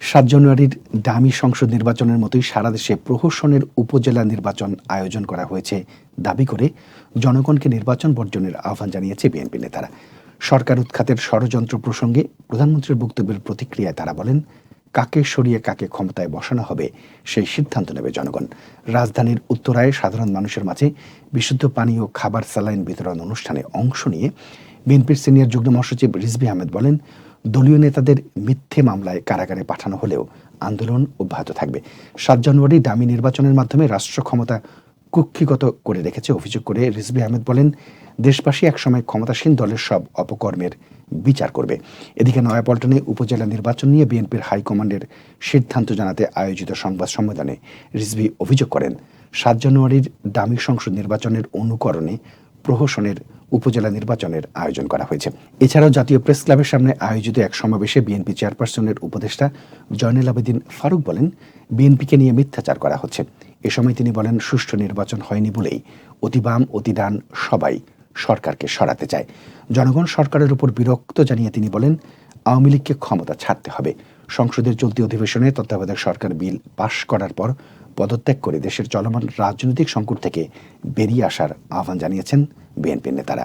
সাত জানুয়ারির ডামি সংসদ নির্বাচনের মতোই সারা দেশে প্রহসনের উপজেলা নির্বাচন আয়োজন করা হয়েছে। দাবি করে জনগণকে নির্বাচন বর্জনের আহ্বান জানিয়েছে বিএনপি নেতারা। সরকার উৎখাতের ষড়যন্ত্র প্রসঙ্গে প্রধানমন্ত্রীর বক্তব্যের প্রতিক্রিয়ায় তারা বলেন, কাকে সরিয়ে কাকে ক্ষমতায় বসানো হবে, সেই সিদ্ধান্ত নেবে জনগণ। রাজধানীর উত্তরায় সাধারণ মানুষের মাঝে বিশুদ্ধ পানি ও খাবার স্যালাইন বিতরণ অনুষ্ঠানে অংশ নিয়ে বিএনপির সিনিয়র যুগ্ম মহাসচিব রিজভি আহমেদ বলেন দলীয় নেতাদের মিথ্যে মামলায় কারাগারে পাঠানো হলেও আন্দোলন অব্যাহত থাকবে। সাত জানুয়ারি ডামি নির্বাচনের মাধ্যমে রাষ্ট্র ক্ষমতা কুক্ষিগত করে রেখেছে অভিযোগ করে রিজভি আহমেদ বলেন, দেশবাসী একসময় ক্ষমতাসীন দলের সব অপকর্মের বিচার করবে। এদিকে নয়াপল্টনে উপজেলা নির্বাচন নিয়ে বিএনপির হাইকমান্ডের সিদ্ধান্ত জানাতে আয়োজিত সংবাদ সম্মেলনে রিজভি অভিযোগ করেন, সাত জানুয়ারির দামি সংসদ নির্বাচনের অনুকরণে প্রহসনের উপজেলা নির্বাচনের আয়োজন করা হয়েছে। এছাড়াও জাতীয় প্রেস ক্লাবের সামনে আয়োজিত এক সমাবেশে বিএনপি চেয়ারপারসনের উপদেষ্টা জয়নুল আবেদিন ফারুক বলেন, বিএনপিকে নিয়ে মিথ্যাচার করা হচ্ছে। এ সময় তিনি বলেন, সুষ্ঠু নির্বাচন হয়নি বলেই অতিবাম অতিদান সবাই সরকারকে সরাতে চায়। জনগণ সরকারের উপর বিরক্ত জানিয়ে তিনি বলেন, আওয়ামী লীগকে ক্ষমতা ছাড়তে হবে। সংসদের চলতি অধিবেশনে তত্ত্বাবধায়ক সরকার বিল পাশ করার পর পদত্যাগ করে দেশের চলমান রাজনৈতিক সংকট থেকে বেরিয়ে আসার আহ্বান জানিয়েছেন বিএনপির নেতারা।